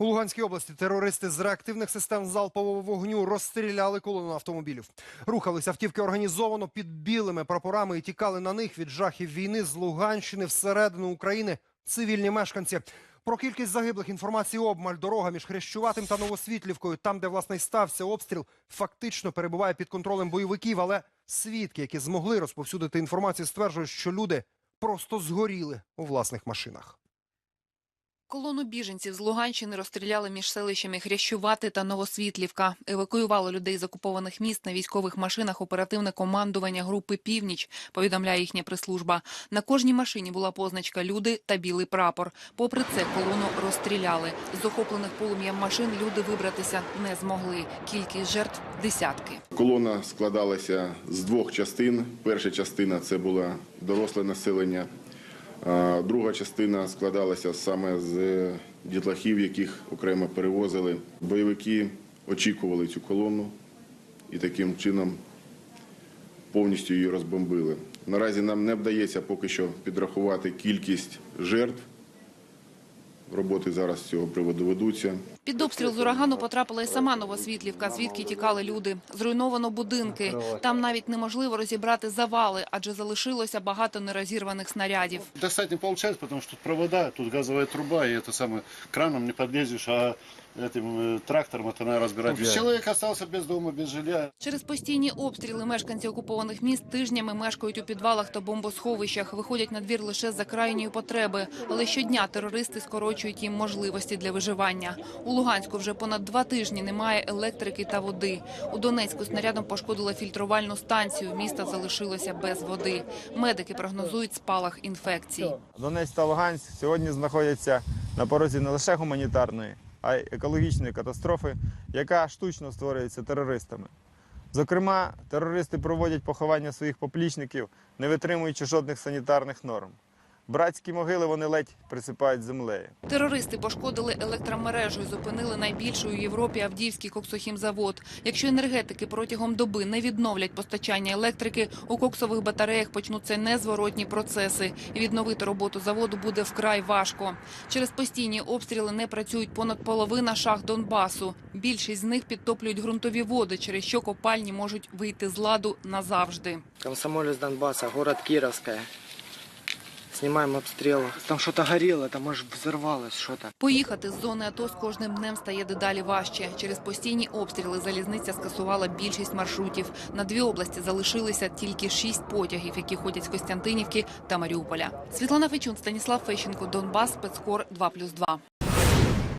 У Луганській області терористи з реактивних систем залпового вогню розстріляли колону автомобілів. Рухались автівки організовано під білими прапорами і тікали на них від жахів війни з Луганщини всередину України цивільні мешканці. Про кількість загиблих інформації обмаль дорога між Хрещуватим та Новосвітлівкою, там, де власне стався обстріл, фактично перебуває під контролем бойовиків. Але свідки, які змогли розповсюдити інформацію, стверджують, що люди просто згоріли у власних машинах. Колону біженців з Луганщини розстріляли між селищами Хрящувати та Новосвітлівка. Евакуювали людей з окупованих міст на військових машинах оперативне командування групи «Північ», повідомляє їхня прес-служба. На кожній машині була позначка «Люди» та білий прапор. Попри це колону розстріляли. З охоплених полум'ям машин люди вибратися не змогли. Кількість жертв – десятки. Колона складалася з двох частин. Перша частина це було доросле населення. Друга частина складалася саме з дітлахів, яких окремо перевозили. Бойовики очікували цю колону і таким чином повністю її розбомбили. Наразі нам не вдається поки що підрахувати кількість жертв. Роботи зараз з цього приводу ведуться. Під обстріл з урагану потрапила і сама Новосвітлівка, звідки тікали люди. Зруйновано будинки. Там навіть неможливо розібрати завали, адже залишилося багато нерозірваних снарядів. Достать не получается, потому что тут провода, тут газовая труба, и это самое, краном не подлезешь, а этим э, трактором это надо разбирать. Человек остался без дома, без жилья. Через постійні обстріли мешканці окупованих міст тижнями мешкають у підвалах та бомбосховищах, виходять на двір лише за крайньої потреби. Але щодня терористи скорочують їм можливості для виживання. У Луганську вже понад два тижні немає електрики та води. У Донецьку снарядом пошкодила фільтрувальну станцію. Місто залишилося без води. Медики прогнозують спалах інфекцій. Донець та Луганськ сьогодні знаходяться на порозі не лише гуманітарної, а й екологічної катастрофи, яка штучно створюється терористами. Зокрема, терористи проводять поховання своїх поплічників, не витримуючи жодних санітарних норм. Братські могили вони ледь присипають землею. Терористи пошкодили електромережу і зупинили найбільший у Європі Авдіївський коксохімзавод. Якщо енергетики протягом доби не відновлять постачання електрики, у коксових батареях почнуться незворотні процеси. І відновити роботу заводу буде вкрай важко. Через постійні обстріли не працюють понад половина шахт Донбасу. Більшість з них підтоплюють ґрунтові води, через що копальні можуть вийти з ладу назавжди. Комсомолец Донбасса, город Кировская. Снимаем обстріли. Там щось горіло, там аж взорвалось что-то. Поїхати з зони АТО з кожним днем стає дедалі важче. Через постійні обстріли залізниця скасувала більшість маршрутів. На дві області залишилися тільки шість потягів, які ходять з Костянтинівки та Маріуполя. Світлана Фечун, Станіслав Фещенко, Донбас, спецкор 2+,2.